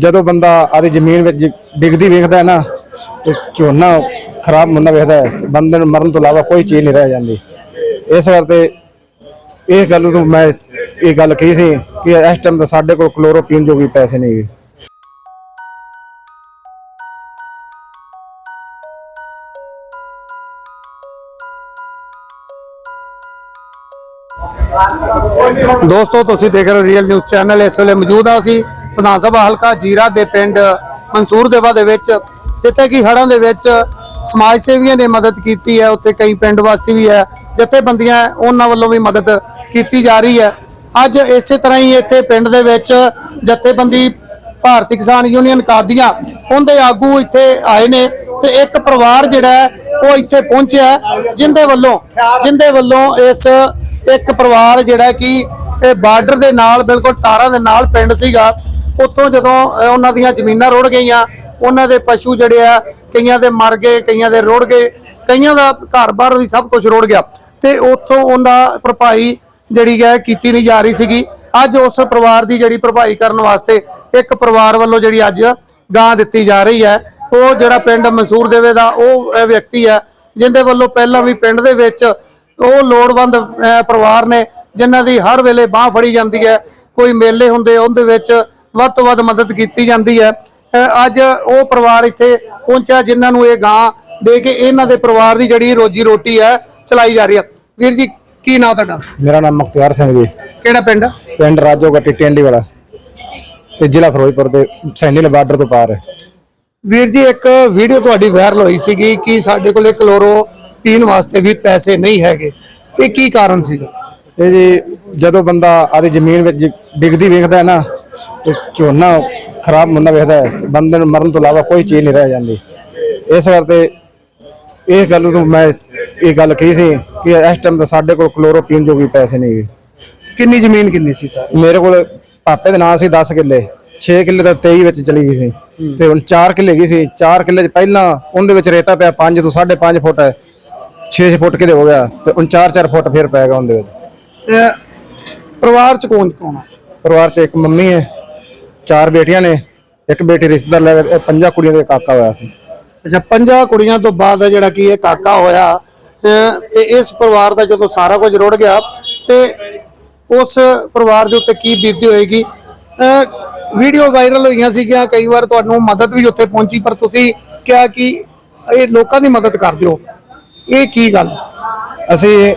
ਜਦੋਂ ਬੰਦਾ ਆਦੀ ਜ਼ਮੀਨ ਵਿੱਚ ਡਿੱਗਦੀ ਵੇਖਦਾ ਹੈ ਨਾ, ਤੇ ਝੋਨਾ ਖਰਾਬ ਹੁੰਦਾ ਵੇਖਦਾ ਹੈ, ਬੰਦੇ ਨੂੰ ਮਰਨ ਤੋਂ ਇਲਾਵਾ ਕੋਈ ਚੀਜ਼ ਨਹੀਂ ਰਹਿ ਜਾਂਦੀ। ਇਸ ਕਰਕੇ ਇਹ ਗੱਲ ਨੂੰ ਮੈਂ ਇਹ ਗੱਲ ਕਹੀ ਸੀ ਕਿ ਇਸ ਟਾਈਮ ਤਾਂ ਸਾਡੇ ਕੋਲ ਕਲੋਰੋਪੀਨ ਜੋਗੀ ਪੈਸੇ ਨਹੀਂ ਦੋਸਤੋ, ਤੁਸੀਂ ਦੇਖ ਰਹੇ ਹੋ ਰੀਅਲ ਨਿਊਜ਼ ਚੈਨਲ ਇਸ ਵੇਲੇ ਮੌਜੂਦ ਆ ਅਸੀਂ ਵਿਧਾਨ ਸਭਾ ਹਲਕਾ ਜੀਰਾ ਦੇ ਪਿੰਡ ਮਨਸੂਰ ਦੇਵਾ ਦੇ ਵਿੱਚ ਜਿੱਥੇ ਕਿ ਹੜ੍ਹਾਂ ਦੇ ਵਿੱਚ ਸਮਾਜ ਸੇਵੀਆਂ ਨੇ ਮਦਦ ਕੀਤੀ ਹੈ ਉੱਥੇ ਕਈ ਪਿੰਡ ਵਾਸੀ ਵੀ ਹੈ ਜਥੇਬੰਦੀਆਂ ਉਹਨਾਂ ਵੱਲੋਂ ਵੀ ਮਦਦ ਕੀਤੀ ਜਾ ਰਹੀ ਹੈ। ਅੱਜ ਇਸੇ ਤਰ੍ਹਾਂ ਹੀ ਇੱਥੇ ਪਿੰਡ ਦੇ ਵਿੱਚ ਜਥੇਬੰਦੀ ਭਾਰਤੀ ਕਿਸਾਨ ਯੂਨੀਅਨ ਕਾਦੀਆਂ ਉਹਦੇ ਆਗੂ ਇੱਥੇ ਆਏ ਨੇ ਤੇ ਇੱਕ ਪਰਿਵਾਰ ਜਿਹੜਾ ਉਹ ਇੱਥੇ ਪਹੁੰਚਿਆ ਹੈ, ਜਿੰਦੇ ਵੱਲੋਂ ਜਿੰਦੇ ਵੱਲੋਂ ਇਸ ਇੱਕ ਪਰਿਵਾਰ ਜਿਹੜਾ ਕਿ ਇਹ ਬਾਰਡਰ ਦੇ ਨਾਲ ਬਿਲਕੁਲ ਤਾਰਾਂ ਦੇ ਨਾਲ ਪਿੰਡ ਸੀਗਾ। ਉੱਥੋਂ ਜਦੋਂ ਉਹਨਾਂ ਦੀਆਂ ਜ਼ਮੀਨਾਂ ਰੁੜ ਗਈਆਂ, ਉਹਨਾਂ ਦੇ ਪਸ਼ੂ ਜਿਹੜੇ ਆ, ਕਈਆਂ ਦੇ ਮਰ ਗਏ, ਕਈਆਂ ਦੇ ਰੁੜ ਗਏ, ਕਈਆਂ ਦਾ ਘਰ-ਬਾਰ ਵੀ ਸਭ ਕੁਝ ਰੁੜ ਗਿਆ। ਤੇ ਉੱਥੋਂ ਉਹਨਾਂ ਭਰਪਾਈ ਜਿਹੜੀ ਹੈ ਕੀਤੀ ਨਹੀਂ ਜਾ ਰਹੀ ਸੀਗੀ। ਅੱਜ ਉਸ ਪਰਿਵਾਰ ਦੀ ਜਿਹੜੀ ਭਰਪਾਈ ਕਰਨ ਵਾਸਤੇ ਇੱਕ ਪਰਿਵਾਰ ਵੱਲੋਂ ਜਿਹੜੀ ਅੱਜ ਗਾਂ ਦਿੱਤੀ ਜਾ ਰਹੀ ਹੈ। ਉਹ ਜਿਹੜਾ ਪਿੰਡ ਮਨਸੂਰ ਦੇਵੇ ਦਾ, ਉਹ ਵਿਅਕਤੀ ਹੈ, ਜਿੰਦੇ ਵੱਲੋਂ ਪਹਿਲਾਂ ਵੀ ਪਿੰਡ ਦੇ ਵਿੱਚ ਉਹ ਲੋੜਵੰਦ ਪਰਿਵਾਰ ਨੇ, ਜਿਨ੍ਹਾਂ ਦੀ ਹਰ ਵੇਲੇ ਬਾਹ ਫੜੀ ਜਾਂਦੀ ਹੈ, ਕੋਈ ਮੇਲੇ ਹੁੰਦੇ, ਉਹਦੇ ਵਿੱਚ ਵੱਧ ਤੋਂ ਵੱਧ ਮਦਦ ਕੀਤੀ ਜਾਂਦੀ ਹੈ। ਅੱਜ ਉਹ ਪਰਿਵਾਰ ਇੱਥੇ ਪਹੁੰਚਿਆ ਜਿਨ੍ਹਾਂ ਨੂੰ ਇਹ ਗਾਂ ਦੇ ਕੇ ਇਹਨਾਂ ਦੇ ਪਰਿਵਾਰ ਦੀ ਜਿਹੜੀ ਰੋਜੀ ਰੋਟੀ ਹੈ ਚਲਾਈ ਜਾ ਰਹੀ ਹੈ। ਵੀਰ ਜੀ ਕੀ ਨਾਮ ਤੁਹਾਡਾ? ਮੇਰਾ ਨਾਮ ਮੁਖਤਿਆਰ ਸਿੰਘ ਜੀ। ਕਿਹੜਾ ਪਿੰਡ? ਪਿੰਡ ਰਾਜੋ ਗੱਟੀ ਟੈਂਡੀ ਵਾਲਾ। ਤੇ ਜ਼ਿਲ੍ਹਾ ਫਿਰੋਜ਼ਪੁਰ ਦੇ ਸੈਣੀ ਬਾਰਡਰ ਤੋਂ ਪਾਰ ਹੈ। ਵੀਰ ਜੀ ਇੱਕ ਵੀਡੀਓ ਤੁਹਾਡੀ ਵਾਇਰਲ ਹੋਈ ਸੀਗੀ ਕਿ ਸਾਡੇ ਕੋਲੇ ਕਲੋਰੋ ਪੀਣ ਵਾਸਤੇ ਵੀ ਪੈਸੇ ਨਹੀਂ ਹੈਗੇ। ਇਹ ਕੀ ਕਾਰਨ ਸੀਗਾ? ਇਹ ਜੀ ਜਦੋਂ ਬੰਦਾ ਆਦੀ ਜ਼ਮੀਨ ਵਿੱਚ ਡਿੱਗਦੀ ਵੇਖਦਾ ਹੈ ਨਾ ਤੇ ਝੋਨਾ ਖਰਾਬ ਹੁੰਦਾ ਵੇਖਦਾ ਹੈ ਬੰਦੇ ਨੂੰ ਮਰਨ ਤੋਂ ਇਲਾਵਾ ਕੋਈ ਚੀਜ਼ ਨਹੀਂ ਰਹਿ ਜਾਂਦੀ। ਇਸ ਕਰਕੇ ਇਹ ਗੱਲ ਨੂੰ ਮੈਂ ਇਹ ਗੱਲ ਕਹੀ ਸੀ ਕਿ ਇਸ ਟਾਈਮ ਤਾਂ ਸਾਡੇ ਕੋਲ ਕਲੋਰੋ ਪੀਣ ਜੋਗੀ ਪੈਸੇ ਨਹੀਂ ਕਿੰਨੀ ਜ਼ਮੀਨ ਕਿੰਨੀ ਸੀ ਸਰ? ਮੇਰੇ ਕੋਲ ਪਾਪੇ ਦੇ ਨਾਂ ਸੀ 10 ਕਿੱਲੇ 6 ਕਿੱਲੇ ਤਾਂ 23 ਵਿੱਚ ਚਲੀ ਗਈ ਸੀ। ਤੇ ਹੁਣ 4 ਕਿੱਲੇ ਗਈ ਸੀ 4 ਕਿੱਲੇ ਚ ਪਹਿਲਾਂ ਉਹਦੇ ਵਿੱਚ ਰੇਤਾ ਪਿਆ 5 ਤੋਂ 5.5 ਫੁੱਟ 6 ਫੁੱਟ ਕਿਤੇ ਹੋ ਗਿਆ ਤੇ ਹੁਣ 4-4 ਫੁੱਟ ਫਿਰ ਪੈਗਾ ਉਹਦੇ ਵਿੱਚ। ਪਰਿਵਾਰ ਚ ਕੌਣ ਕੌਣ ਆ? ਪਰਿਵਾਰ ਚ ਇੱਕ ਮੰਮੀ ਹੈ ਚਾਰ ਬੇਟੀਆਂ ਨੇ ਇੱਕ ਬੇਟੀ ਰਿਸ਼ਤੇਦਾਰ ਲੈ ਕੇ ਇਹ ਪੰਜਾਂ ਕੁੜੀਆਂ ਦੇ ਕਾਕਾ ਹੋਇਆ ਸੀ। ਅੱਛਾ ਪੰਜਾਂ ਕੁੜੀਆਂ ਤੋਂ ਬਾਅਦ ਜਿਹੜਾ ਕਿ ਇਹ ਕਾਕਾ ਹੋਇਆ ਅਹ ਤੇ ਇਸ ਪਰਿਵਾਰ ਦਾ ਜਦੋਂ ਸਾਰਾ ਕੁਝ ਰੁੜ ਗਿਆ ਤੇ ਉਸ ਪਰਿਵਾਰ ਦੇ ਉੱਤੇ ਕੀ ਬੀਤੀ ਹੋਏਗੀ? ਵੀਡੀਓ ਵਾਇਰਲ ਹੋਈਆਂ ਸੀਗੀਆਂ ਕਈ ਵਾਰ ਤੁਹਾਨੂੰ ਮਦਦ ਵੀ ਉੱਥੇ ਪਹੁੰਚੀ ਪਰ ਤੁਸੀਂ ਕਿਹਾ ਕਿ ਇਹ ਲੋਕਾਂ ਦੀ ਮਦਦ ਕਰ ਦਿਓ। ਇਹ ਕੀ ਗੱਲ? ਅਸੀਂ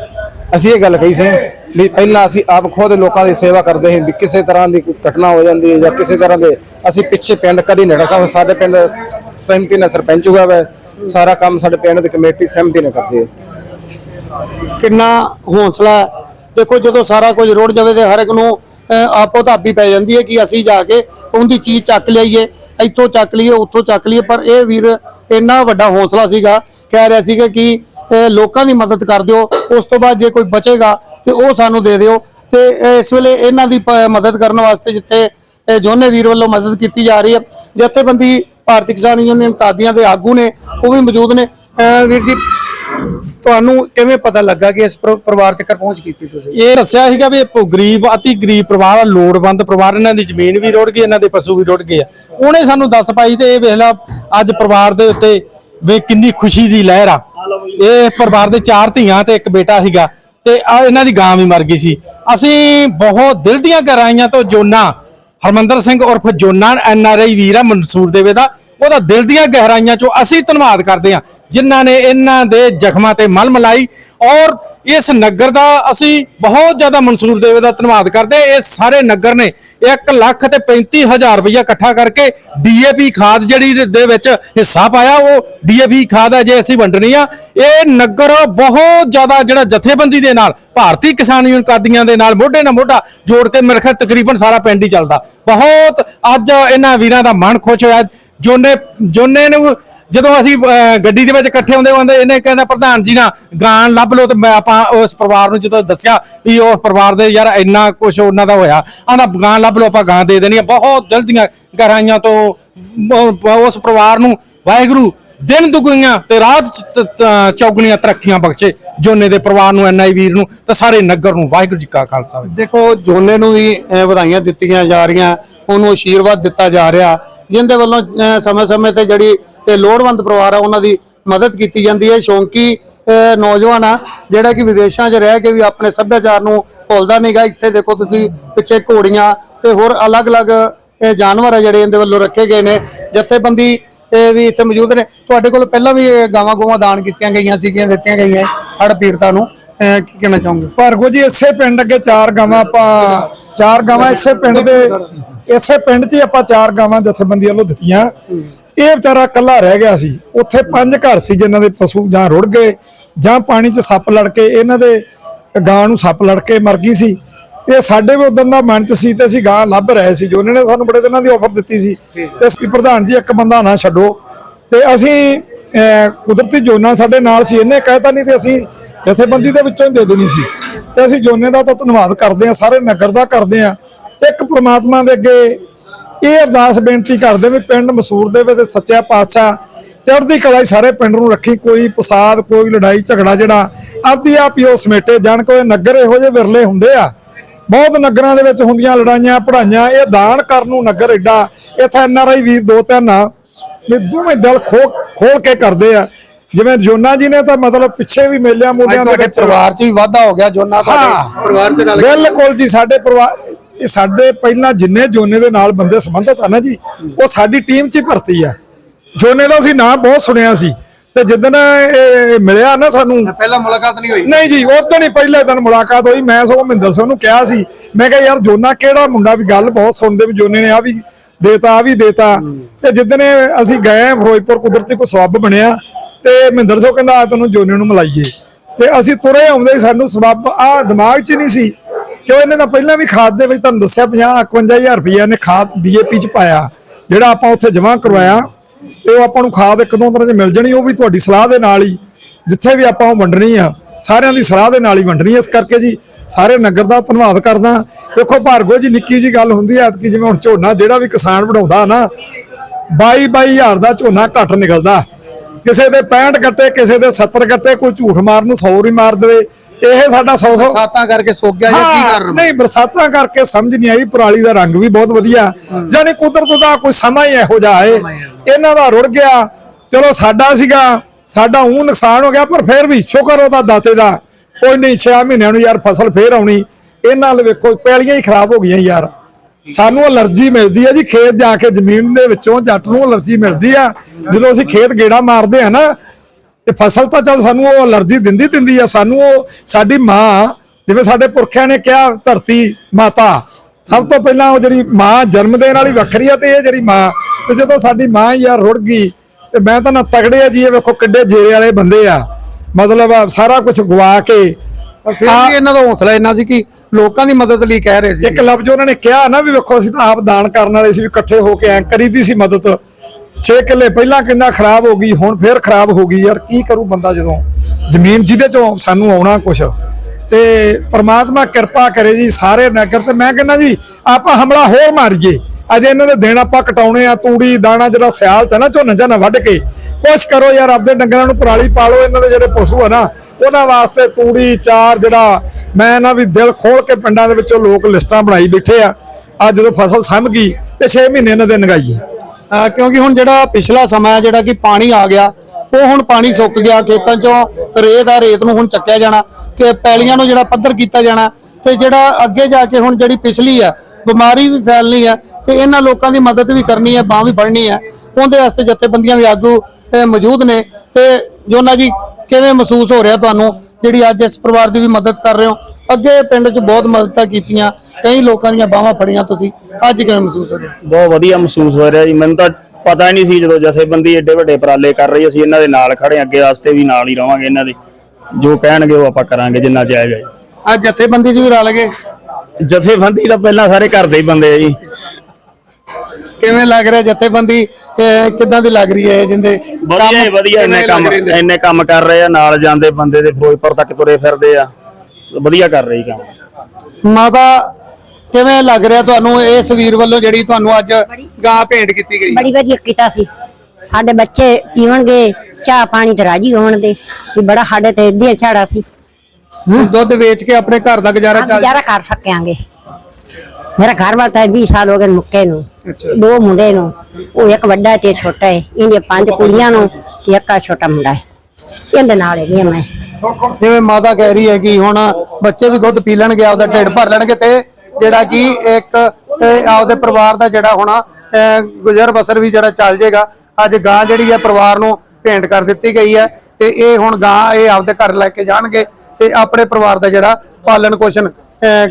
ਅਸੀਂ ਇਹ ਗੱਲ ਕਹੀ ਸੀ ਵੀ ਪਹਿਲਾਂ ਅਸੀਂ ਆਪ ਖੁਦ ਲੋਕਾਂ ਦੀ ਸੇਵਾ ਕਰਦੇ ਹਾਂ ਵੀ ਕਿਸੇ ਤਰ੍ਹਾਂ ਦੀ ਕੋਈ ਘਟਨਾ ਹੋ ਜਾਂਦੀ ਹੈ ਜਾਂ ਕਿਸੇ ਤਰ੍ਹਾਂ ਦੇ ਅਸੀਂ ਪਿੱਛੇ ਪਿੰਡ ਕਦੀ ਨਹੀਂ ਰੱਖਾ ਸਾਡੇ ਪਿੰਡ ਸਹਿਮਤੀ ਨਾਲ ਸਰਪੰਚ ਹੋਇਆ ਵਾ ਸਾਰਾ ਕੰਮ ਸਾਡੇ ਪਿੰਡ ਦੀ ਕਮੇਟੀ ਸਹਿਮਤੀ ਨਾਲ ਕਰਦੀ ਹੈ। ਕਿੰਨਾ ਹੌਸਲਾ ਹੈ। ਦੇਖੋ ਜਦੋਂ ਸਾਰਾ ਕੁਝ ਰੋੜ ਜਾਵੇ ਤੇ ਹਰ ਇੱਕ ਨੂੰ ਅਹ, ਆਪੋ ਧਾਪੀ ਪੈ ਜਾਂਦੀ ਹੈ ਕਿ ਅਸੀਂ ਜਾ ਕੇ ਉਹਦੀ ਚੀਜ਼ ਚੱਕ ਲਈਏ ਇੱਥੋਂ ਚੱਕ ਲਈਏ ਉੱਥੋਂ ਚੱਕ ਲਈਏ। ਪਰ ਇਹ ਵੀਰ ਇੰਨਾ ਵੱਡਾ ਹੌਸਲਾ ਸੀਗਾ ਕਹਿ ਰਿਹਾ ਸੀਗਾ ਕਿ ਲੋਕਾਂ ਦੀ ਮਦਦ ਕਰ ਦਿਓ। ਉਸ ਤੋਂ ਬਾਅਦ ਜੇ ਕੋਈ ਬਚੇਗਾ ਤੇ ਉਹ ਸਾਨੂੰ ਦੇ ਦਿਓ। ਤੇ ਇਸ ਵੇਲੇ ਇਹਨਾਂ ਦੀ ਮਦਦ ਕਰਨ ਵਾਸਤੇ ਜਿੱਥੇ ਜੋਨੇ ਵੀਰ ਵੱਲੋਂ ਮਦਦ ਕੀਤੀ ਜਾ ਰਹੀ ਹੈ, ਜਥੇਬੰਦੀ, ਭਾਰਤੀ ਕਿਸਾਨ ਯੂਨੀਅਨ ਕਾਦੀਆਂ ਦੇ ਆਗੂ ਨੇ, ਉਹ ਵੀ ਮੌਜੂਦ ਨੇ। ਵੀਰ ਜੀ, ਤੁਹਾਨੂੰ ਕਿਵੇਂ ਪਤਾ ਲੱਗਾ ਕਿ ਇਸ ਪਰਿਵਾਰ ਤੱਕ ਪਹੁੰਚ ਕੀਤੀ ਤੁਸੀਂ? ਇਹ ਦੱਸਿਆ ਸੀਗਾ ਵੀ ਗਰੀਬ, ਅਤੀ ਗਰੀਬ ਪਰਿਵਾਰ ਆ, ਲੋੜਵੰਦ ਪਰਿਵਾਰ, ਇਹਨਾਂ ਦੀ ਜ਼ਮੀਨ ਵੀ ਰੁੜ ਗਈ, ਇਹਨਾਂ ਦੇ ਪਸ਼ੂ ਵੀ ਰੁੜ ਗਏ ਆ। ਉਹਨੇ ਸਾਨੂੰ ਦੱਸ ਪਾਈ ਤੇ ਇਹ ਵੇਖ ਲਾ, ਅੱਜ ਪਰਿਵਾਰ ਦੇ ਉੱਤੇ ਵੀ ਕਿੰਨੀ ਖੁਸ਼ੀ ਦੀ ਲਹਿਰ ਆ। ਇਹ ਪਰਿਵਾਰ ਦੇ ਚਾਰ ਧੀਆਂ ਤੇ ਇੱਕ ਬੇਟਾ ਸੀਗਾ ਤੇ ਆ ਇਹਨਾਂ ਦੀ ਗਾਂ ਵੀ ਮਰ ਗਈ ਸੀ। ਅਸੀਂ ਬਹੁਤ ਦਿਲ ਦੀਆਂ ਗਹਿਰਾਈਆਂ ਤੋਂ ਜੋਨਾ, ਹਰਮੰਦਰ ਸਿੰਘ ਉਰਫ ਜੋਨਾ, ਐਨ ਆਰ ਆਈ ਵੀਰ ਆ ਮਨਸੂਰ ਦੇਵੇ ਦਾ, ਉਹਦਾ ਦਿਲ ਦੀਆਂ ਗਹਿਰਾਈਆਂ ਚੋਂ ਅਸੀਂ ਧੰਨਵਾਦ ਕਰਦੇ ਹਾਂ। ਜਿਨ੍ਹਾਂ ਨੇ ਇਹਨਾਂ ਦੇ ਜ਼ਖਮਾਂ ਤੇ ਮਲ ਮਲਾਈ ਔਰ ਇਸ ਨਗਰ ਦਾ ਅਸੀਂ ਬਹੁਤ ਜ਼ਿਆਦਾ ਮਨਸੂਰ ਦੇਵੇ ਦਾ ਧੰਨਵਾਦ ਕਰਦੇ ਇਹ ਸਾਰੇ ਨਗਰ ਨੇ 1 ਲੱਖ ਤੇ 35000 ਰੁਪਇਆ ਇਕੱਠਾ ਕਰਕੇ ਡੀਏਪੀ ਖਾਦ ਜਿਹੜੀ ਦੇ- ਦੇ ਵਿੱਚ ਹਿੱਸਾ ਪਾਇਆ, ਉਹ ਡੀਏਪੀ ਖਾਦ ਹੈ ਜੇ ਅਸੀਂ ਵੰਡਣੀ ਆ। ਇਹ ਨਗਰ ਬਹੁਤ ਜ਼ਿਆਦਾ ਜਿਹੜਾ ਜਥੇਬੰਦੀ ਦੇ ਨਾਲ, ਭਾਰਤੀ ਕਿਸਾਨ ਯੂਨੀਅਨ ਕਾਦੀਆਂ ਦੇ ਨਾਲ ਮੋਢੇ ਨਾਲ ਮੋਢਾ ਜੋੜ ਕੇ ਮੇਰੇ ਖਿਆਲ ਤਕਰੀਬਨ ਸਾਰਾ ਪਿੰਡ ਹੀ ਚੱਲਦਾ। ਬਹੁਤ ਅੱਜ ਇਹਨਾਂ ਵੀਰਾਂ ਦਾ ਮਨ ਖੁਸ਼ ਹੋਇਆ। ਜੋਨੇ ਜੋਨੇ ਨੂੰ ਜਦੋਂ ਅਸੀਂ ਗੱਡੀ ਦੇ ਵਿੱਚ ਇਕੱਠੇ ਹੁੰਦੇ ਹੁੰਦੇ ਇਹਨੇ ਕਹਿੰਦਾ, ਪ੍ਰਧਾਨ ਜੀ ਨਾ ਗਾਣ ਲੱਭ ਲਓ ਤੇ ਮੈਂ ਆਪਾਂ ਉਸ ਪਰਿਵਾਰ ਨੂੰ ਜਦੋਂ ਦੱਸਿਆ ਵੀ ਉਸ ਪਰਿਵਾਰ ਦੇ ਯਾਰ ਇੰਨਾ ਕੁਝ ਉਹਨਾਂ ਦਾ ਹੋਇਆ ਆਂਦਾ ਗਾਂ ਲੱਭ ਲਓ, ਆਪਾਂ ਗਾਂ ਦੇ ਦੇਣੀ ਬਹੁਤ ਦਿਲ ਗਹਿਰਾਈਆਂ ਤੋਂ ਉਸ ਪਰਿਵਾਰ ਨੂੰ ਵਾਹਿਗੁਰੂ ਦਿਨ ਦੁਗਣੀਆਂ ਤੇ ਰਾਤ ਚੌਗਣੀਆਂ ਤਰੱਕੀਆਂ ਬਖਸ਼ੇ ਜੋਨੇ ਦੇ ਪਰਿਵਾਰ ਨੂੰ ਐਨਆਈ ਵੀਰ ਨੂੰ ਤੇ ਸਾਰੇ ਨਗਰ ਨੂੰ। ਵਾਹਿਗੁਰੂ ਜੀ ਕਾ ਖਾਲਸਾ। ਦੇਖੋ, ਜੋਨੇ ਨੂੰ ਵੀ ਵਧਾਈਆਂ ਦਿੱਤੀਆਂ ਜਾ ਰਹੀਆਂ, ਉਹਨੂੰ ਆਸ਼ੀਰਵਾਦ ਦਿੱਤਾ ਜਾ ਰਿਹਾ। ਜਿੰਦੇ ਵੱਲੋਂ ਸਮੇਂ-ਸਮੇਂ ਤੇ ਜਿਹੜੀ ਇਹ ਲੋੜਵੰਦ ਪਰਿਵਾਰ ਆ, ਉਹਨਾਂ ਦੀ ਮਦਦ ਕੀਤੀ ਜਾਂਦੀ ਹੈ। ਸ਼ੌਂਕੀ ਨੌਜਵਾਨ ਆ, ਜਿਹੜਾ ਕਿ ਵਿਦੇਸ਼ਾਂ 'ਚ ਰਹਿ ਕੇ ਵੀ ਆਪਣੇ ਸੱਭਿਆਚਾਰ ਨੂੰ ਭੁੱਲਦਾ ਨਹੀਂਗਾ ਇੱਥੇ ਦੇਖੋ ਤੁਸੀਂ ਪਿੱਛੇ ਘੋੜੀਆਂ ਤੇ ਹੋਰ ਅਲੱਗ-ਅਲੱਗ ਜਾਨਵਰ ਆ ਜਿਹੜੇ ਇਹਦੇ ਵੱਲੋਂ ਰੱਖੇ ਗਏ ਨੇ। ਜਥੇਬੰਦੀ ਵੀ ਇੱਥੇ ਮੌਜੂਦ ਨੇ। ਤੁਹਾਡੇ ਕੋਲ ਪਹਿਲਾਂ ਵੀ ਇਹ ਗਾਵਾਂ ਗੋਵਾਂ ਦਾਨ ਕੀਤੀਆਂ ਗਈਆਂ ਸੀਗੀਆਂ, ਦਿੱਤੀਆਂ ਗਈਆਂ ਹੜ ਪੀੜਤਾਂ ਨੂੰ। ਕੀ ਕਹਿਣਾ ਚਾਹੋਗੇ? ਭਾਰਗੋ ਜੀ, ਇਸੇ ਪਿੰਡ ਅੱਗੇ ਚਾਰ ਗਾਵਾਂ ਆਪਾਂ ਚਾਰ ਗਾਵਾਂ ਇਸੇ ਪਿੰਡ ਦੇ ਇਸੇ ਪਿੰਡ 'ਚ ਹੀ ਆਪਾਂ ਚਾਰ ਗਾਵਾਂ ਜਥੇਬੰਦੀ ਵੱਲੋਂ ਦਿੱਤੀਆਂ। ਇਹ ਵਿਚਾਰਾ ਇਕੱਲਾ ਰਹਿ ਗਿਆ ਸੀ। ਉੱਥੇ ਪੰਜ ਘਰ ਸੀ ਜਿਨ੍ਹਾਂ ਦੇ ਪਸ਼ੂ ਜਾਂ ਰੁੜ ਗਏ ਜਾਂ ਪਾਣੀ 'ਚ ਸੱਪ ਲੜ ਕੇ ਇਹਨਾਂ ਦੇ ਗਾਂ ਨੂੰ ਸੱਪ ਲੜ ਕੇ ਮਰ ਗਈ ਸੀ। ਇਹ ਸਾਡੇ ਵੀ ਉਦੋਂ ਦਾ ਮਨ 'ਚ ਸੀ ਤੇ ਅਸੀਂ ਗਾਂ ਲੱਭ ਰਹੇ ਸੀ। ਜੋ ਉਹਨਾਂ ਨੇ ਸਾਨੂੰ ਬੜੇ ਦਿਨਾਂ ਦੀ ਆਫਰ ਦਿੱਤੀ ਸੀ। ਤੇ ਅਸੀਂ ਪ੍ਰਧਾਨ ਜੀ, ਇੱਕ ਬੰਦਾ ਨਾ ਛੱਡੋ। ਤੇ ਅਸੀਂ ਕੁਦਰਤੀ ਜੋਨਾ ਸਾਡੇ ਨਾਲ ਸੀ। ਇਹਨੇ ਕਹਿਤਾ ਨਹੀਂ ਤੇ ਅਸੀਂ ਜਥੇਬੰਦੀ ਦੇ ਵਿੱਚੋਂ ਹੀ ਦੇ ਦੇਣੀ ਸੀ। ਤੇ ਅਸੀਂ ਜੋਨੇ ਦਾ ਤਾਂ ਧੰਨਵਾਦ ਕਰਦੇ ਹਾਂ, ਸਾਰੇ ਨਗਰ ਦਾ ਕਰਦੇ ਹਾਂ। ਇੱਕ ਪ੍ਰਮਾਤਮਾ ਦੇ ਅੱਗੇ ਇਹ ਅਰਦਾਸ ਬੇਨਤੀ ਕਰਦੇ ਵੀ ਪਿੰਡ ਮਸੂਰ ਦੇ ਵਿੱਚ ਸੱਚਾ ਪਾਤਸ਼ਾਹ ਚੜ੍ਹਦੀ ਕਲਾ 'ਚ ਸਾਰੇ ਪਿੰਡ ਨੂੰ ਰੱਖੀ ਕੋਈ ਪਸਾਦ ਕੋਈ ਲੜਾਈ ਝਗੜਾ ਜਿਹੜਾ ਆਪਦੀ ਆਪ ਹੀ ਉਹ ਸਮੇਟੇ ਜਾਣ ਕੋਈ ਨਗਰ ਇਹੋ ਜਿਹੇ ਵਿਰਲੇ ਹੁੰਦੇ ਆ ਬਹੁਤ ਨਗਰਾਂ ਦੇ ਵਿੱਚ ਹੁੰਦੀਆਂ ਲੜਾਈਆਂ ਪੜਾਈਆਂ ਇਹ ਦਾਨ ਕਰਨ ਨੂੰ ਨਗਰ ਐਡਾ ਇੱਥੇ ਐਨਆਰਆਈ ਵੀਰ ਦੋ ਤਿੰਨ ਆ ਵੀ ਦੋਵੇਂ ਦਿਲ ਖੋ ਖੋਲ ਕੇ ਕਰਦੇ ਆ ਜਿਵੇਂ ਜੋਨਾ ਜੀ ਨੇ ਤਾਂ ਮਤਲਬ ਪਿੱਛੇ ਵੀ ਮੇਲਿਆਂ ਮੂਲਿਆਂ ਦੇ ਵਿੱਚ ਪਰਿਵਾਰ 'ਚ ਵੀ ਵਾਧਾ ਹੋ ਗਿਆ ਜੋਨਾ ਹਾਂ। ਤੁਹਾਡੇ ਪਰਿਵਾਰ 'ਚ ਨਾਲ ਬਿਲਕੁਲ ਜੀ ਸਾਡੇ ਪਰਿਵਾਰ ਇਹ ਸਾਡੇ ਪਹਿਲਾਂ ਜਿੰਨੇ ਜੋਨੇ ਦੇ ਨਾਲ ਬੰਦੇ ਸੰਬੰਧਤ ਆ ਨਾ ਜੀ ਉਹ ਸਾਡੀ ਟੀਮ 'ਚ ਹੀ ਭਰਤੀ ਆ। ਜੋਨੇ ਦਾ ਅਸੀਂ ਨਾਮ ਬਹੁਤ ਸੁਣਿਆ ਸੀ ਤੇ ਜਿੱਦਣ ਇਹ ਮਿਲਿਆ ਨਾ ਸਾਨੂੰ ਪਹਿਲਾਂ ਮੁਲਾਕਾਤ ਨਹੀਂ ਹੋਈ? ਨਹੀਂ ਜੀ ਉਦੋਂ ਹੀ ਪਹਿਲੇ ਦਿਨ ਮੁਲਾਕਾਤ ਹੋਈ। ਮੈਂ ਸਗੋਂ ਮਹਿੰਦਰ ਸਿੰਘ ਨੂੰ ਕਿਹਾ ਸੀ। ਮੈਂ ਕਿਹਾ ਯਾਰ ਜੋਨਾ ਕਿਹੜਾ ਮੁੰਡਾ? ਵੀ ਗੱਲ ਬਹੁਤ ਸੁਣਦੇ ਵੀ ਜੋਨੇ ਨੇ ਆ ਵੀ ਦੇਤਾ ਆ ਵੀ ਦੇਤਾ। ਤੇ ਜਿੱਦਣ ਅਸੀਂ ਗਏ ਫਿਰੋਜ਼ਪੁਰ ਕੁਦਰਤੀ ਕੋਈ ਸਬੱਬ ਬਣਿਆ ਤੇ ਮਹਿੰਦਰ ਸਿੰਘ ਕਹਿੰਦਾ ਆ ਤੈਨੂੰ ਜੋਨੇ ਨੂੰ ਮਿਲਾਈਏ। ਤੇ ਅਸੀਂ ਤੁਰੇ ਆਉਂਦੇ ਸਾਨੂੰ ਸਬੱਬ ਆ ਦਿਮਾਗ 'ਚ ਨਹੀਂ ਸੀ। ਕਿਉਂ ਇਹਨੇ ਤਾਂ ਪਹਿਲਾਂ ਵੀ ਖਾਦ ਦੇ ਵਿੱਚ ਤੁਹਾਨੂੰ ਦੱਸਿਆ 50 51000 ਰੁਪਏ ਨੇ ਖਾਦ ਡੀਏਪੀ 'ਚ ਪਾਇਆ, ਜਿਹੜਾ ਆਪਾਂ ਉੱਥੇ ਜਮ੍ਹਾਂ ਕਰਵਾਇਆ, ਤੇ ਉਹ ਆਪਾਂ ਨੂੰ ਖਾਦ ਇੱਕ ਦੋ ਤਰ੍ਹਾਂ 'ਚ ਮਿਲ ਜਣੀ, ਉਹ ਵੀ ਤੁਹਾਡੀ ਸਲਾਹ ਦੇ ਨਾਲ ਹੀ, ਜਿੱਥੇ ਵੀ ਆਪਾਂ ਉਹ ਵੰਡਣੀ ਆ, ਸਾਰਿਆਂ ਦੀ ਸਲਾਹ ਦੇ ਨਾਲ ਹੀ ਵੰਡਣੀ ਇਸ ਕਰਕੇ ਜੀ, ਸਾਰੇ ਨਗਰ ਦਾ ਧੰਨਵਾਦ ਕਰਦਾ। ਦੇਖੋ ਭਾਰਗੋ ਜੀ, ਨਿੱਕੀ ਜੀ ਗੱਲ ਹੁੰਦੀ ਆ ਕਿ ਜਿਵੇਂ ਹੁਣ ਝੋਨਾ ਜਿਹੜਾ ਵੀ ਕਿਸਾਨ ਵਢਾਉਂਦਾ ਨਾ 22 22000 ਦਾ ਝੋਨਾ ਘੱਟ ਨਿਕਲਦਾ। ਕਿਸੇ ਦੇ 65 ਗੱਟੇ, ਕਿਸੇ ਦੇ 70 ਗੱਟੇ, ਕੋਈ ਝੂਠ ਮਾਰਨ ਨੂੰ 100 ਹੀ ਮਾਰ ਦੇਵੇ। ਇਹ ਸਾਡਾ 100 100 ਸਾਤਾਂ ਕਰਕੇ ਸੁੱਕ ਗਿਆ ਜਾਂ ਕੀ ਕਾਰਨ? ਨਹੀਂ ਬਰਸਾਤਾਂ ਕਰਕੇ ਸਮਝ ਨਹੀਂ ਆਈ ਪਰਾਲੀ ਦਾ ਰੰਗ ਵੀ ਬਹੁਤ ਵਧੀਆ। ਜਾਨੀ ਕੁਦਰਤ ਦਾ ਕੋਈ ਸਮਾਂ ਹੀ ਇਹੋ ਜਿਹਾ ਹੈ। ਇਹਨਾਂ ਦਾ ਰੁੜ ਗਿਆ। ਚਲੋ ਸਾਡਾ ਸੀਗਾ ਸਾਡਾ ਉਹ ਨੁਕਸਾਨ ਹੋ ਗਿਆ ਪਰ ਫਿਰ ਵੀ ਸ਼ੁਕਰ ਉਹਦਾ ਦਾਤੇ ਦਾ। ਕੋਈ ਨਹੀਂ 6 ਮਹੀਨਿਆਂ ਨੂੰ ਯਾਰ ਫਸਲ ਫੇਰ ਆਉਣੀ। ਇਹਨਾਂ ਨਾਲ ਵੇਖੋ ਪੈਲੀਆਂ ਹੀ ਖਰਾਬ ਹੋ ਗਈਆਂ ਯਾਰ। ਸਾਨੂੰ ਅਲਰਜੀ ਮਿਲਦੀ ਹੈ ਜੀ ਖੇਤ ਜਾ ਕੇ ਜ਼ਮੀਨ ਦੇ ਵਿੱਚੋਂ ਜੱਟ ਨੂੰ ਅਲਰਜੀ ਮਿਲਦੀ ਆ। ਜਦੋਂ ਅਸੀਂ ਖੇਤ ਗੇੜਾ ਮਾਰਦੇ ਆ ਨਾ ਤੇ ਫਸਲ ਤਾਂ ਚੱਲ ਸਾਨੂੰ ਉਹ ਅਲਰਜੀ ਦਿੰਦੀ ਦਿੰਦੀ ਆ ਸਾਨੂੰ ਉਹ ਸਾਡੀ ਮਾਂ ਜਿਵੇਂ ਸਾਡੇ ਪੁਰਖਿਆਂ ਨੇ ਕਿਹਾ ਧਰਤੀ ਮਾਤਾ ਸਭ ਤੋਂ ਪਹਿਲਾਂ ਉਹ ਜਿਹੜੀ ਮਾਂ ਜਨਮ ਦੇਣ ਵਾਲੀ ਵੱਖਰੀ ਆ ਤੇ ਇਹ ਜਿਹੜੀ ਮਾਂ ਤੇ ਜਦੋਂ ਸਾਡੀ ਮਾਂ ਯਾਰ ਰੁੜ ਗਈ ਤੇ ਮੈਂ ਤਾਂ ਨਾ ਤਗੜੇ ਆ ਜੀ ਇਹ ਵੇਖੋ ਕਿੱਡੇ ਜੇਰੇ ਵਾਲੇ ਬੰਦੇ ਆ ਮਤਲਬ ਸਾਰਾ ਕੁਝ ਗਵਾ ਕੇ ਫਿਰ ਵੀ ਇਹਨਾਂ ਦਾ ਹੌਸਲਾ ਇੰਨਾ ਸੀ ਕਿ ਲੋਕਾਂ ਦੀ ਮਦਦ ਲਈ ਕਹਿ ਰਹੇ ਸੀ। ਇੱਕ ਲਫ਼ਜ਼ ਉਹਨਾਂ ਨੇ ਕਿਹਾ ਨਾ ਵੀ ਵੇਖੋ ਅਸੀਂ ਤਾਂ ਆਪ ਦਾਨ ਕਰਨ ਵਾਲੇ ਸੀ ਵੀ ਇਕੱਠੇ ਹੋ ਕੇ ਐ ਕਰੀਦੀ ਸੀ ਮਦਦ 6 ਕਿੱਲੇ ਪਹਿਲਾਂ ਕਹਿੰਦਾ ਖਰਾਬ ਹੋ ਗਈ, ਹੁਣ ਫੇਰ ਖਰਾਬ ਹੋ ਗਈ ਯਾਰ, ਕੀ ਕਰੂ ਬੰਦਾ ਜਦੋਂ? ਜ਼ਮੀਨ ਜਿਹਦੇ ਚੋਂ ਸਾਨੂੰ ਆਉਣਾ ਕੁਛ। ਤੇ ਪ੍ਰਮਾਤਮਾ ਕਿਰਪਾ ਕਰੇ ਜੀ ਸਾਰੇ ਨਗਰ ਤੇ। ਮੈਂ ਕਹਿੰਦਾ ਜੀ, ਆਪਾਂ ਹਮਲਾ ਹੋਰ ਮਾਰੀਏ। ਅਜੇ ਇਹਨਾਂ ਦੇ ਦਿਨ ਆਪਾਂ ਕਟਾਉਣੇ ਆ, ਤੂੜੀ, ਦਾਣਾ ਜਿਹੜਾ ਸਿਆਲ ਚ ਨਾ, ਝੋਨਾ ਝਾਨਾ ਵੱਢ ਕੇ, ਕੁਛ ਕਰੋ ਯਾਰ, ਆਪਦੇ ਡੰਗਰਾਂ ਨੂੰ ਪਰਾਲੀ ਪਾਲੋ, ਇਹਨਾਂ ਦੇ ਜਿਹੜੇ ਪਸ਼ੂ ਆ ਨਾ, ਉਹਨਾਂ ਵਾਸਤੇ ਤੂੜੀ, ਚਾਰ ਜਿਹੜਾ, ਮੈਂ ਨਾ ਵੀ ਦਿਲ ਖੋਲ ਕੇ ਪਿੰਡਾਂ ਦੇ ਵਿੱਚੋਂ ਲੋਕ ਲਿਸਟਾਂ ਬਣਾਈ ਬੈਠੇ ਆ। ਅੱਜ ਜਦੋਂ ਫਸਲ ਸਮ ਗਈ, ਤੇ 6 ਮਹੀਨੇ ਇਹਨਾਂ ਦੇ ਨਗਾਈਏ ਕਿਉਂਕਿ ਹੁਣ ਜਿਹੜਾ ਪਿਛਲਾ ਸਮਾਂ ਜਿਹੜਾ ਕਿ ਪਾਣੀ ਆ ਗਿਆ, ਉਹ ਹੁਣ ਪਾਣੀ ਸੁੱਕ ਗਿਆ, ਖੇਤਾਂ ਚੋਂ ਰੇਤ ਆ, ਰੇਤ ਨੂੰ ਹੁਣ ਚੱਕਿਆ ਜਾਣਾ, ਕਿ ਪੈਲੀਆਂ ਨੂੰ ਜਿਹੜਾ ਪੱਧਰ ਕੀਤਾ ਜਾਣਾ, ਤੇ ਜਿਹੜਾ ਅੱਗੇ ਜਾ ਕੇ ਹੁਣ ਜਿਹੜੀ ਪਿਛਲੀ ਆ, ਬਿਮਾਰੀ ਵੀ ਫੈਲਣੀ ਹੈ ਤੇ ਇਹਨਾਂ ਲੋਕਾਂ ਦੀ ਮਦਦ ਵੀ ਕਰਨੀ ਹੈ ਬਾਹ ਵੀ ਫੜਨੀ ਹੈ ਉਹਦੇ ਵਾਸਤੇ ਜਥੇਬੰਦੀਆਂ ਵੀ ਆਗੂ ਮੌਜੂਦ ਨੇ, ਤੇ ਜੋਨਾ ਜੀ, ਕਿਵੇਂ ਮਹਿਸੂਸ ਹੋ ਰਿਹਾ ਤੁਹਾਨੂੰ, ਜਿਹੜੀ ਅੱਜ ਇਸ ਪਰਿਵਾਰ ਦੀ ਵੀ ਮਦਦ ਕਰ ਰਹੇ ਹੋ? ਅੱਗੇ ਪਿੰਡ 'ਚ ਬਹੁਤ ਮਦਦਾਂ ਕੀਤੀਆਂ ਕਈ ਲੋਕਾਂ ਦੀਆਂ ਬਾਹਾਂ ਫੜੀਆਂ ਤੁਸੀਂ ਅੱਜ ਕਿਵੇਂ ਮਹਿਸੂਸ ਹੋ ਰਿਹਾ? ਬਹੁਤ ਵਧੀਆ ਮਹਿਸੂਸ ਹੋ ਰਿਹਾ ਜੀ। ਮੈਨੂੰ ਤਾਂ ਪਤਾ ਹੀ ਨਹੀਂ ਸੀ ਜਦੋਂ ਜਥੇਬੰਦੀ ਏਡੇ ਵੱਡੇ ਉਪਰਾਲੇ ਕਰ ਰਹੀ ਅਸੀਂ ਇਹਨਾਂ ਦੇ ਨਾਲ ਖੜੇ ਅੱਗੇ ਵਾਸਤੇ ਵੀ ਨਾਲ ਹੀ ਰਵਾਂਗੇ ਇਹਨਾਂ ਦੇ। ਜੋ ਕਹਿਣਗੇ ਉਹ ਆਪਾਂ ਕਰਾਂਗੇ ਜਿੰਨਾ ਜਾਇਜ਼ ਹੈ ਅੱਜ ਜਥੇਬੰਦੀ 'ਚ ਵੀ ਰਲ ਗਏ। ਜਥੇਬੰਦੀ ਤਾਂ ਪਹਿਲਾਂ ਸਾਰੇ ਘਰ ਦੇ ਹੀ ਬੰਦੇ ਆ ਜੀ। ਕਿਵੇਂ ਲੱਗ ਰਿਹਾ ਜਥੇਬੰਦੀ? ਕਿੱਦਾਂ ਦੀ ਲੱਗ ਰਹੀ ਹੈ ਜਿੰਦੇ ਵਧੀਆ ਕੰਮ ਵਧੀਆ ਇੰਨੇ ਕੰਮ? ਇੰਨੇ ਕੰਮ ਕਰ ਰਹੇ ਆ ਨਾਲ ਜਾਂਦੇ ਬੰਦੇ ਦੇ ਫਿਰੋਜ਼ਪੁਰ ਤੱਕ ਤੁਰੇ ਫਿਰਦੇ ਆ। ਵਧੀਆ ਕਰ ਰਹੀ ਕੰਮ। ਮਾਤਾ ਕਿਵੇਂ ਲੱਗ ਰਿਹਾ ਤੁਹਾਨੂੰ ਇਸ ਵੀਰ ਵੱਲੋਂ ਜਿਹੜੀ ਤੁਹਾਨੂੰ ਅੱਜ ਗਾਂ ਭੇਂਟ ਕੀਤੀ ਗਈ ਬੜੀ ਵਧੀਆ ਕੀਤਾ ਸੀ। ਸਾਡੇ ਬੱਚੇ ਪੀਵਣਗੇ ਚਾਹ ਪਾਣੀ ਤੇ ਰਾਜੀ ਹੋਣਗੇ। ਵੀ ਬੜਾ ਸਾਡੇ ਤੇ ਏਦਾਂ ਝਾੜਾ ਸੀ। ਦੁੱਧ ਵੇਚ ਕੇ ਆਪਣੇ ਘਰ ਦਾ ਗੁਜ਼ਾਰਾ ਚੱਲ ਗੁਜ਼ਾਰਾ ਕਰ ਸਕਾਂਗੇ ਮੇਰਾ ਘਰ ਵਾਲਾ ਤਾਂ 20 ਸਾਲ ਹੋ ਗਏ ਮੁੱਕੇ ਨੂੰ। ਦੋ ਮੁੰਡੇ ਨੂੰ। ਉਹ ਇੱਕ ਵੱਡਾ ਤੇ ਛੋਟਾ ਹੈ ਇਹਦੀਆਂ ਪੰਜ ਕੁੜੀਆਂ ਨੂੰ ਤੇ ਇੱਕ ਛੋਟਾ ਮੁੰਡਾ ਹੈ ਇਹਦੇ ਨਾਲ ਹੈਗੀ ਹਾਂ ਮੈਂ। ਜਿਵੇਂ ਮਾਤਾ ਕਹਿ ਰਹੀ ਹੈ ਕਿ ਹੁਣ ਬੱਚੇ ਵੀ ਦੁੱਧ ਪੀ ਲੈਣਗੇ ਆਪਦਾ ਢਿੱਡ ਭਰ ਲੈਣਗੇ ਤੇ ਜਿਹੜਾ ਕਿ ਇੱਕ ਆਪਦੇ ਪਰਿਵਾਰ ਦਾ ਜਿਹੜਾ ਹੋਣਾ ਗੁਜ਼ਰ ਬਸਰ ਵੀ ਜਿਹੜਾ ਚੱਲ ਜਾਏਗਾ ਅੱਜ ਗਾਂ ਜਿਹੜੀ ਹੈ ਪਰਿਵਾਰ ਨੂੰ ਭੇਂਟ ਕਰ ਦਿੱਤੀ ਗਈ ਹੈ ਤੇ ਇਹ ਹੁਣ ਗਾਂ ਇਹ ਆਪਦੇ ਘਰ ਲੈ ਕੇ ਜਾਣਗੇ ਤੇ ਆਪਣੇ ਪਰਿਵਾਰ ਦਾ ਜਿਹੜਾ ਪਾਲਣ ਪੋਸ਼ਣ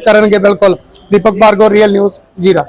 ਕਰਨਗੇ ਬਿਲਕੁਲ। ਦੀਪਕ ਭਾਰਗਵ ਰੀਅਲ ਨਿਊਜ਼, ਜੀਰਾ।